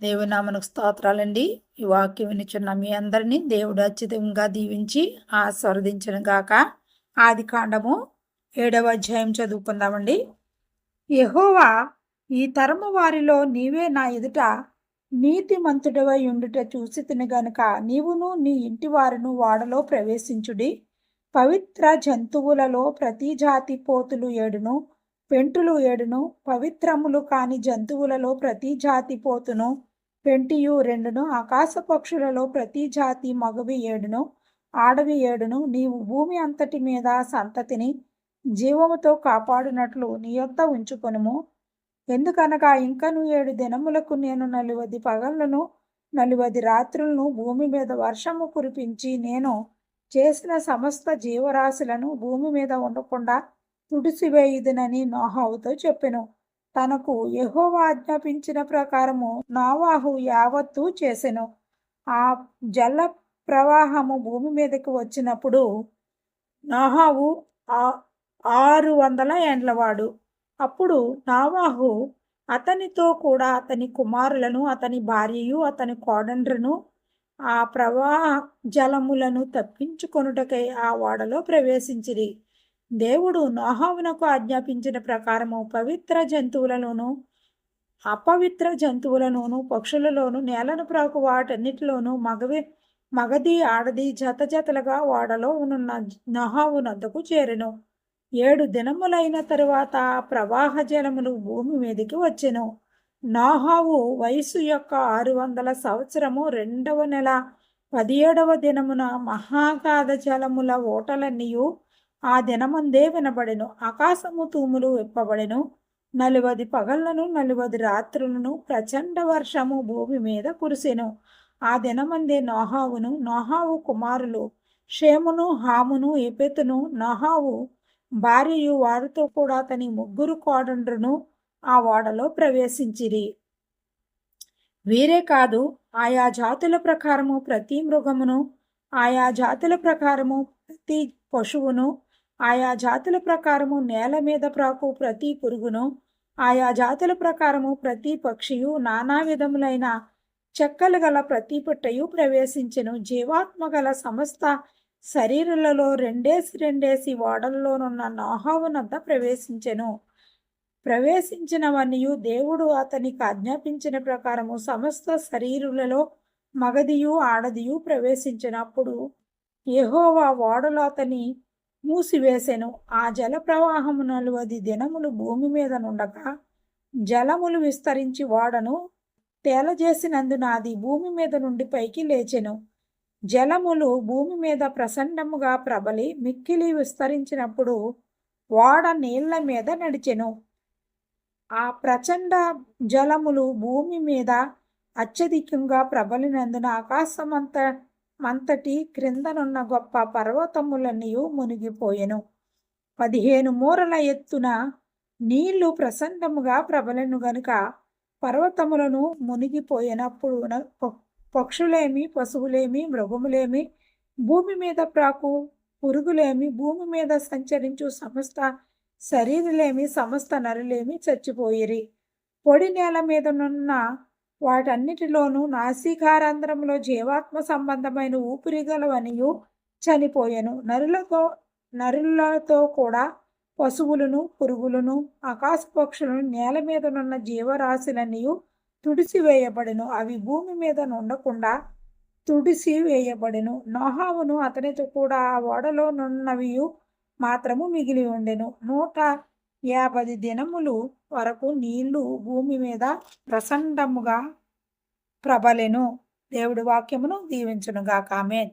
దేవుని నామనకు స్తోత్రాలండి. ఈ వాక్యం వినిచున్న మీ అందరినీ దేవుడు అత్యుతంగా దీవించి ఆస్వాదించను గాక. ఆది కాండము ఏడవ అధ్యాయం చదువుకుందామండి. యహోవా ఈ తరము వారిలో నీవే నా ఎదుట నీతిమంతుడవై ఉండుట చూసి తిని గనుక నీవును నీ ఇంటి వారును వాడలో ప్రవేశించుడి. పవిత్ర జంతువులలో ప్రతి జాతి పోతులు ఏడును పెంటులు ఏడును పవిత్రములు కాని జంతువులలో ప్రతి జాతి పోతును. పెంటియు రెండును ఆకాశ పక్షులలో ప్రతి జాతి మగవి ఏడును ఆడవి ఏడును నీవు భూమి అంతటి మీద సంతతిని జీవముతో కాపాడునట్లు నీ యొద్ద ఉంచుకొనుము. ఎందుకనగా ఇంకను ఏడు దినములకు నేను నలువది పగళ్ళను నలువది రాత్రులను భూమి మీద వర్షము కురిపించి నేను చేసిన సమస్త జీవరాశులను భూమి మీద ఉండకుండా తుడిసివేయుదునని నోహావుతో చెప్పెను. తనకు యెహోవా ఆజ్ఞాపించిన ప్రకారము నోవాహు యావత్తు చేసెను. ఆ జల ప్రవాహము భూమి మీదకి వచ్చినప్పుడు నోహావు ఆ- ఆరు వందల ఏండ్లవాడు. అప్పుడు నావాహు అతనితో కూడా అతని కుమారులను అతని భార్యయు అతని కోడండ్రను ఆ ప్రవాహ జలములను తప్పించుకొనుటకై ఆ ఓడలో ప్రవేశించిరి. దేవుడు నోహావునకు ఆజ్ఞాపించిన ప్రకారము పవిత్ర జంతువులలోనూ అపవిత్ర జంతువులలోనూ పక్షులలోను నేలను ప్రాకు వాటన్నిటిలోనూ మగవి మగది ఆడది జత జతలుగా ఓడలో ఉన్న నోహావు నద్దకు చేరెను. ఏడు దినములైన తరువాత ప్రవాహ జలములు భూమి మీదకి వచ్చెను. నాహావు వయసు యొక్క ఆరు వందల సంవత్సరము రెండవ నెల పదిహేడవ దినమున మహాగాధ జలముల ఓటలన్నీయు ఆ దినమందే వినబడెను. ఆకాశము తూములు విప్పబడెను. నలువది పగళ్ళను నలువది రాత్రులను ప్రచండ వర్షము భూమి మీద కురిసెను. ఆ దినమందే నోహావును నోహావు కుమారులు షేమును హామును ఎపెతును నోహావు భార్యయు వారితో కూడా అతని ముగ్గురు కోడండ్రును ఆ ఓడలో ప్రవేశించిరి. వీరే కాదు ఆయా జాతుల ప్రకారము ప్రతి మృగమును ఆయా జాతుల ప్రకారము ప్రతి పశువును ఆయా జాతుల ప్రకారము నేల మీద ప్రాకు ప్రతి పురుగును ఆయా జాతుల ప్రకారము ప్రతి పక్షియు నానా విధములైన చెక్కలు గల ప్రతి పుట్టయు ప్రవేశించెను. జీవాత్మ గల సమస్త శరీరులలో రెండేసి రెండేసి ఓడల్లోనున్న నోహావునంత ప్రవేశించెను. ప్రవేశించినవనియు దేవుడు అతనికి ఆజ్ఞాపించిన ప్రకారము సమస్త శరీరులలో మగదియు ఆడదియు ప్రవేశించినప్పుడు యెహోవా ఓడలో అతని మూసివేసెను. ఆ జల ప్రవాహము నలువది దినములు భూమి మీద నుండక జలములు విస్తరించి వాడను. తేలజేసినందున అది భూమి మీద నుండి పైకి లేచెను. జలములు భూమి మీద ప్రసన్నముగా ప్రబలి మిక్కిలి విస్తరించినప్పుడు ఓడ నీళ్ళ మీద నడిచెను. ఆ ప్రచండ జలములు భూమి మీద అత్యధికంగా ప్రబలినందున ఆకాశమంత మంతటి క్రిందనున్న గొప్ప పర్వతములన్నీ మునిగిపోయెను. పదిహేను మూరల ఎత్తున నీళ్ళు ప్రసన్నముగా ప్రబలను గనుక పర్వతములను మునిగిపోయినప్పుడు పక్షులేమి పశువులేమి మృగములేమి భూమి మీద ప్రాకు పురుగులేమి భూమి మీద సంచరించు సమస్త శరీరులేమి సమస్త నరులేమి చచ్చిపోయిరి. పొడి నేల మీదనున్న వాటన్నిటిలోనూ నాసికారంధ్రంలో జీవాత్మ సంబంధమైన ఊపిరిగలవనియు చనిపోయెను. నరులతో నరులతో కూడా పశువులను పురుగులను ఆకాశ పక్షులను నేల మీదనున్న జీవరాశులన్నీ తుడిసివేయబడెను. అవి భూమి మీద ఉండకుండా తుడిసి వేయబడెను నోహావును అతనితో కూడా ఆ ఓడలో నున్నవియు మాత్రము మిగిలి ఉండెను. నూట యాభై దినములు వరకు నీళ్ళు భూమి మీద ప్రసండముగా ప్రబలెను. దేవుడి వాక్యమును దీవించునుగా కామెన్